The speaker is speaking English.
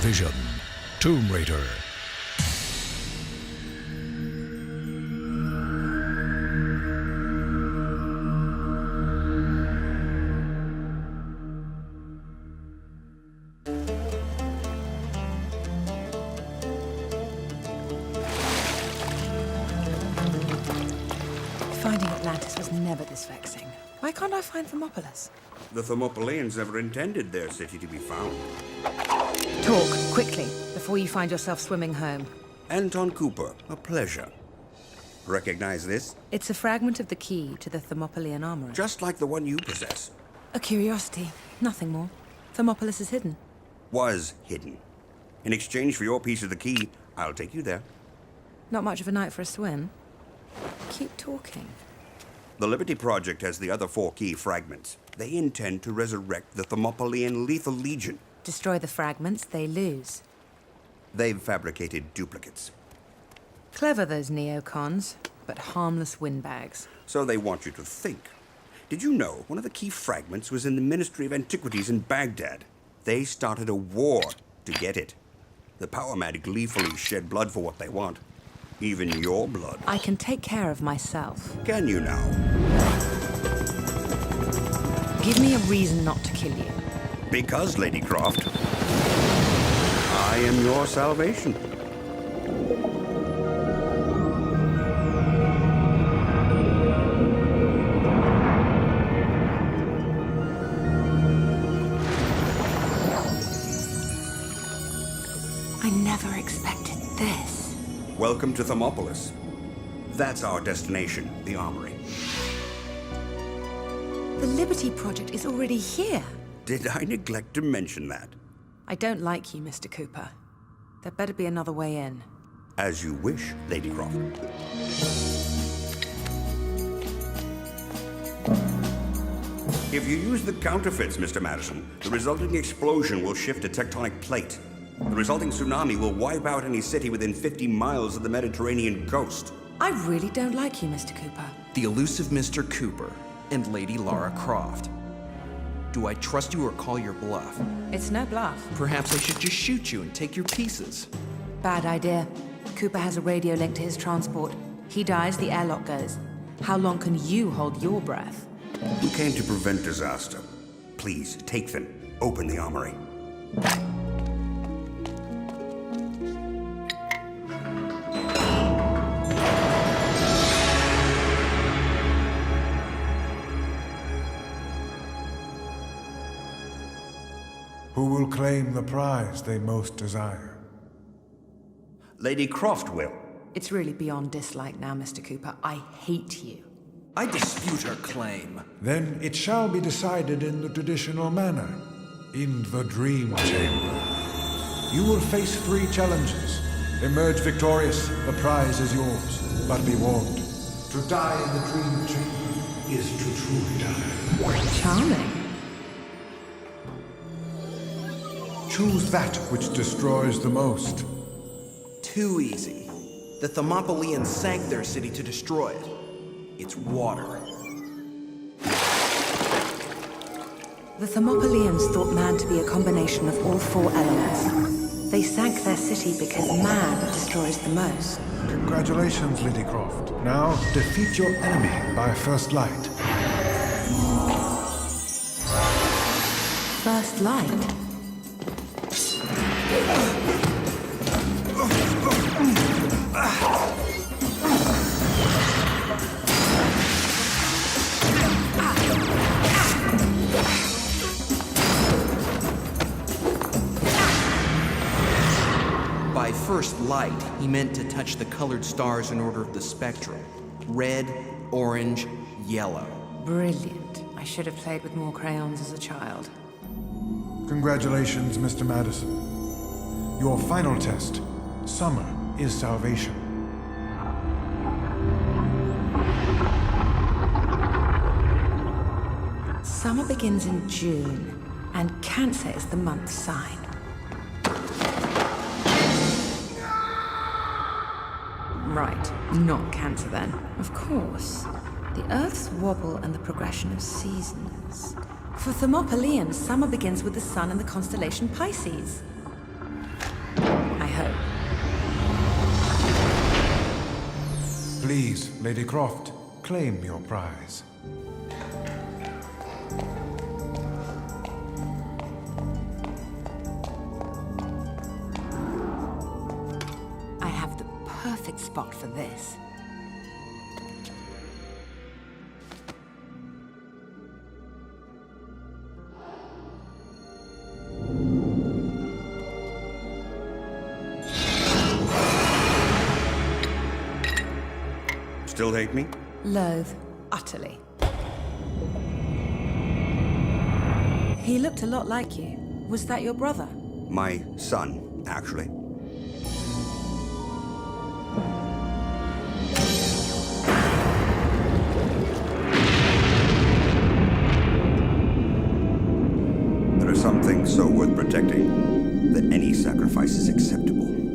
Vision, Tomb Raider. This vexing. Why can't I find Thermopolis? The Thermopylaeans never intended their city to be found. Talk, quickly, before you find yourself swimming home. Anton Cooper, a pleasure. Recognize this? It's a fragment of the key to the Thermopolian armory. Just like the one you possess. A curiosity, nothing more. Thermopolis is hidden. Was hidden. In exchange for your piece of the key, I'll take you there. Not much of a night for a swim. Keep talking. The Liberty Project has the other four key fragments. They intend to resurrect the Thermopylaean Lethal Legion. Destroy the fragments, they lose. They've fabricated duplicates. Clever, those neocons, but harmless windbags. So they want you to think. Did you know one of the key fragments was in the Ministry of Antiquities in Baghdad? They started a war to get it. The Power Mad gleefully shed blood for what they want. Even your blood. I can take care of myself. Can you now? Give me a reason not to kill you. Because, Lady Croft, I am your salvation. I never expected this. Welcome to Thermopolis. That's our destination, the Armory. The Liberty Project is already here. Did I neglect to mention that? I don't like you, Mr. Cooper. There better be another way in. As you wish, Lady Croft. If you use the counterfeits, Mr. Madison, the resulting explosion will shift a tectonic plate. The resulting tsunami will wipe out any city within 50 miles of the Mediterranean coast. I really don't like you, Mr. Cooper. The elusive Mr. Cooper and Lady Lara Croft. Do I trust you or call your bluff? It's no bluff. Perhaps I should just shoot you and take your pieces. Bad idea. Cooper has a radio link to his transport. He dies, the airlock goes. How long can you hold your breath? We came to prevent disaster. Please, take them. Open the armory. Who will claim the prize they most desire? Lady Croft will. It's really beyond dislike now, Mr. Cooper. I hate you. I dispute her claim. Then it shall be decided in the traditional manner, in the Dream Chamber. You will face three challenges. Emerge victorious, the prize is yours. But be warned, to die in the Dream Chamber is to truly die. Charming. Choose that which destroys the most. Too easy. The Thermopylaeans sank their city to destroy it. It's water. The Thermopylaeans thought man to be a combination of all four elements. They sank their city because man destroys the most. Congratulations, Lady Croft. Now defeat your enemy by first light. First light. By first light, he meant to touch the colored stars in order of the spectrum red, orange, yellow. Brilliant. I should have played with more crayons as a child. Congratulations, Mr. Madison. Your final test, summer is salvation. Summer begins in June, and Cancer is the month sign. Right, not Cancer then. Of course. The Earth's wobble and the progression of seasons. For Thermopylaeans, summer begins with the sun and the constellation Pisces. Please, Lady Croft, claim your prize. I have the perfect spot for this. Still hate me? Loathe, utterly. He looked a lot like you. Was that your brother? My son, actually. There are some things so worth protecting that any sacrifice is acceptable.